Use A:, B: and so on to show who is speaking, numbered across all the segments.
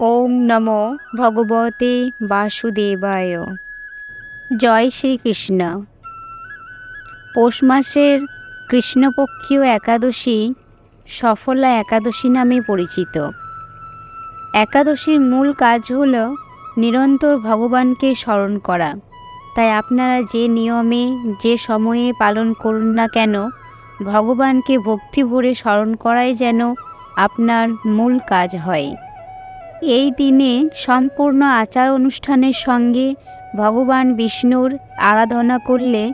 A: ওম নমো ভগবতে বাসুদেবায়। জয় শ্রীকৃষ্ণ। পৌষ মাসের কৃষ্ণপক্ষীয় একাদশী সফলা একাদশী নামে পরিচিত। একাদশীর মূল কাজ হল নিরন্তর ভগবানকে স্মরণ করা। তাই আপনারা যে নিয়মে, যে সময়ে পালন করুন না কেন, ভগবানকে ভক্তি ভরে স্মরণ করাই যেন আপনার মূল কাজ হয়। এই দিনে সম্পূর্ণ আচার অনুষ্ঠানের সঙ্গে ভগবান বিষ্ণুর আরাধনা করলে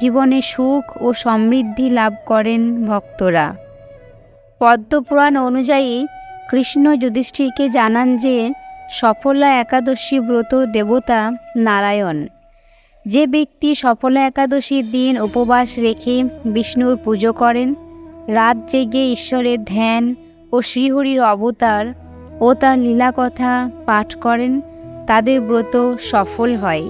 A: জীবনে সুখ ও সমৃদ্ধি লাভ করেন ভক্তরা। পদ্মপুরাণ অনুযায়ী কৃষ্ণ যুধিষ্ঠিরকে জানান যে, সফলা একাদশী ব্রতর দেবতা নারায়ণ। যে ব্যক্তি সফলা একাদশীর দিন উপবাস রেখে বিষ্ণুর পুজো করেন, রাত জেগে ঈশ্বরের ধ্যান ও শ্রীহরির অবতার ও তার লীলাকথা পাঠ করেন, তাদের ব্রত সফল হয়।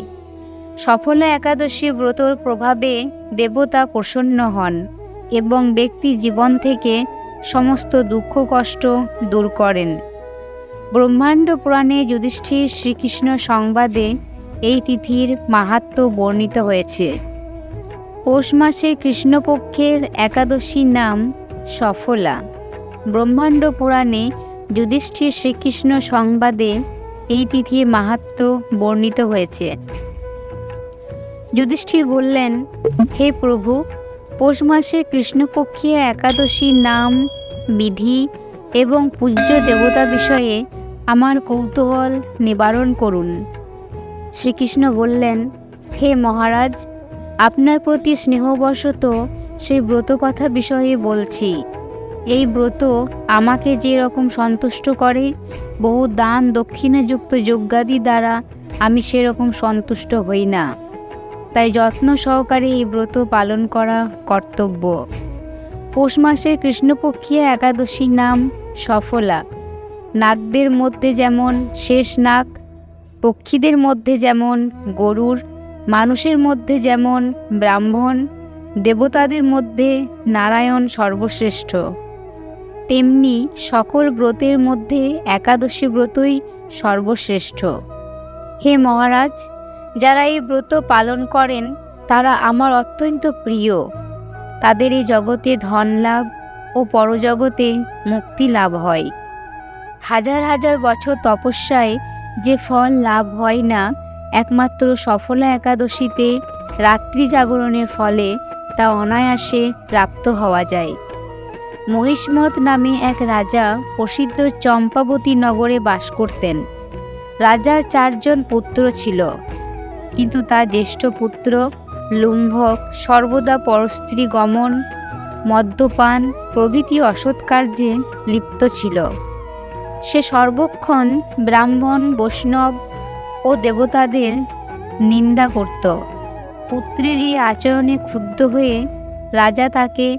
A: সফলা একাদশী ব্রতর প্রভাবে দেবতা প্রসন্ন হন এবং ব্যক্তি জীবন থেকে সমস্ত দুঃখ কষ্ট দূর করেন। ব্রহ্মাণ্ড পুরাণে যুধিষ্ঠির শ্রীকৃষ্ণ সংবাদে এই তিথির মাহাত্ম বর্ণিত হয়েছে। পৌষ মাসে কৃষ্ণপক্ষের একাদশীর নাম সফলা। ব্রহ্মাণ্ড পুরাণে যুধিষ্ঠির শ্রীকৃষ্ণ সংবাদে এই তিথির মাহাত্ম বর্ণিত হয়েছে। যুধিষ্ঠির বললেন, হে প্রভু, পৌষ মাসে কৃষ্ণপক্ষীয় একাদশীর নাম, বিধি এবং পূজ্য দেবতা বিষয়ে আমার কৌতূহল নিবারণ করুন। শ্রীকৃষ্ণ বললেন, হে মহারাজ, আপনার প্রতি স্নেহবশত সেই ব্রতকথা বিষয়ে বলছি। এই ব্রত আমাকে যে রকম সন্তুষ্ট করে, বহু দান দক্ষিণাযুক্ত যজ্ঞাদি দ্বারা আমি সেরকম সন্তুষ্ট হই না। তাই যত্ন সহকারে এই ব্রত পালন করা কর্তব্য। পৌষ মাসে কৃষ্ণপক্ষীয় একাদশীর নাম সফলা। নাগদের মধ্যে যেমন শেষ নাগ, পক্ষীদের মধ্যে যেমন গরুর, মানুষের মধ্যে যেমন ব্রাহ্মণ, দেবতাদের মধ্যে নারায়ণ সর্বশ্রেষ্ঠ। তেমনি সকল ব্রতের মধ্যে একাদশী ব্রতই সর্বশ্রেষ্ঠ। হে মহারাজ, যারা এই ব্রত পালন করেন, তারা আমার অত্যন্ত প্রিয়। তাদের এই জগতে ধন লাভ ও পরজগতে মুক্তি লাভ হয়। হাজার হাজার বছর তপস্যায় যে ফল লাভ হয় না, একমাত্র সফলা একাদশীতে রাত্রি জাগরণের ফলে তা অনায়াসে প্রাপ্ত হওয়া যায়। মহিষ্মত নামে এক রাজা প্রসিদ্ধ চম্পাবতী নগরে বাস করতেন। রাজার চারজন পুত্র ছিল। কিন্তু তার জ্যেষ্ঠ পুত্র, লুম্ভক, সর্বদা পরস্ত্রী গমন, মদ্যপান, প্রভৃতি অসৎ কার্যে লিপ্ত ছিল। সে সর্বক্ষণ ব্রাহ্মণ, বৈষ্ণব ও দেবতাদের নিন্দা করত। পুত্রের এই আচরণে ক্ষুব্ধ হয়ে রাজা তাকে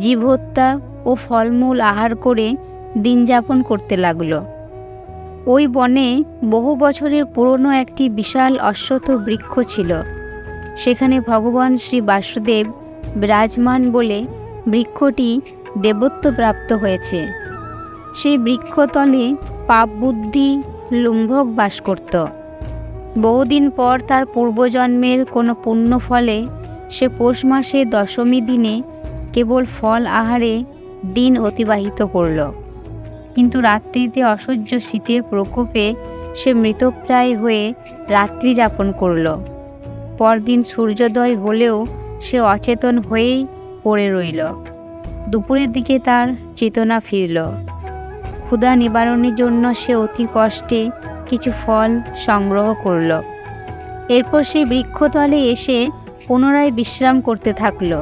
A: জীব হত্যা ও ফলমূল আহার করে দিন যাপন করতে লাগল। ওই বনে বহু বছরের পুরনো একটি বিশাল অশ্বত্থ বৃক্ষ ছিল। সেখানে ভগবান শ্রী বাসুদেব বিরাজমান বলে বৃক্ষটি দেবত্ব প্রাপ্ত হয়েছে। সেই বৃক্ষতলে পাপ বুদ্ধি, লুম্ভক বাস করত। বহুদিন পর তার পূর্বজন্মের কোনো পুণ্য ফলে সে পৌষ মাসে দশমী দিনে কেবল ফল আহারে দিন অতিবাহিত করল। কিন্তু রাত্রিতে অসহ্য শীতের প্রকোপে সে মৃতপ্রায় হয়ে রাত্রি যাপন করল। পরদিন সূর্যোদয় হলেও সে অচেতন হয়েই পড়ে রইল। দুপুরের দিকে তার চেতনা ফিরল। ক্ষুধা নিবারণের জন্য সে অতি কষ্টে কিছু ফল সংগ্রহ করল। এরপর সে বৃক্ষতলে এসে পুনরায় বিশ্রাম করতে থাকল।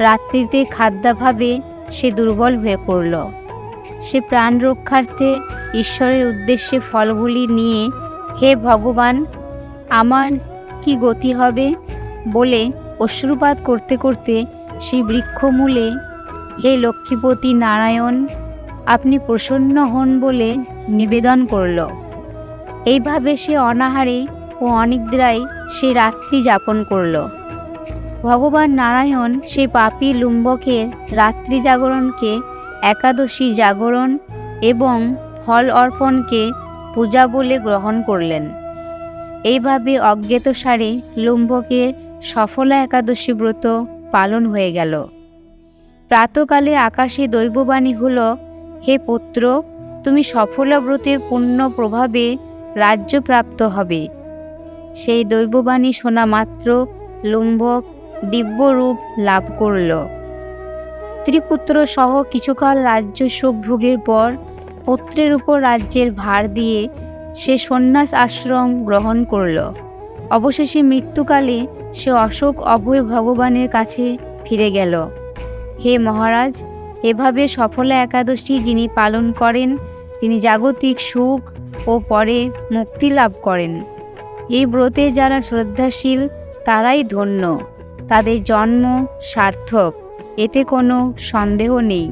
A: রাত্রিতে খাদ্যাভাবে সে দুর্বল হয়ে পড়ল। সে প্রাণ রক্ষার্থে ঈশ্বরের উদ্দেশ্যে ফলগুলি নিয়ে, হে ভগবান, আমার কি গতি হবে? বলে অশ্রুপাত করতে করতে সেই বৃক্ষমূলে, হে লক্ষ্মীপতি নারায়ণ, আপনি প্রসন্ন হন বলে নিবেদন করল। এইভাবে সে অনাহারে ও অনিদ্রায় সে রাত্রি যাপন করল। ভগবান নারায়ণ সেই পাপী লুম্বকের রাত্রি জাগরণকে, একাদশী জাগরণ এবং ফল অর্পণকে পূজা বলে গ্রহণ করলেন। এইভাবে অজ্ঞাতসারে লুম্বকের সফলা একাদশী ব্রত পালন হয়ে গেল। প্রাতকালে আকাশে দৈববাণী হল, হে পুত্র, তুমি সফলা ব্রতের পূর্ণ প্রভাবে রাজ্যপ্রাপ্ত হবে। সেই দৈববাণী শোনা মাত্র লুম্বক দিব্যরূপ লাভ করল। স্ত্রীপুত্র সহ কিছুকাল রাজ্য ভোগের পর পুত্রের উপর রাজ্যের ভার দিয়ে সে সন্ন্যাস আশ্রম গ্রহণ করল। অবশেষে মৃত্যুকালে সে অশোক অভয় ভগবানের কাছে ফিরে গেল। হে মহারাজ, এভাবে সফলা একাদশী যিনি পালন করেন, তিনি জাগতিক সুখ ও পরে মুক্তি লাভ করেন। এই ব্রতে যারা শ্রদ্ধাশীল, তারাই ধন্য। তাদের জন্ম সার্থক, এতে কোনো সন্দেহ নেই।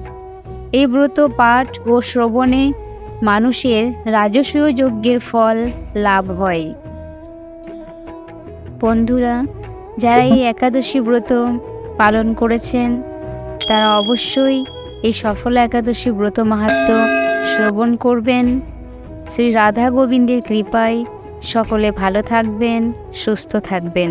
A: এই ব্রত পাঠ ও শ্রবণে মানুষের রাজসূয় যজ্ঞের ফল লাভ হয়। বন্ধুরা, যারা এই একাদশী ব্রত পালন করেছেন, তারা অবশ্যই এই সফল একাদশী ব্রত মাহাত্ম শ্রবণ করবেন। শ্রী রাধা গোবিন্দের কৃপায় সকলে ভালো থাকবেন, সুস্থ থাকবেন।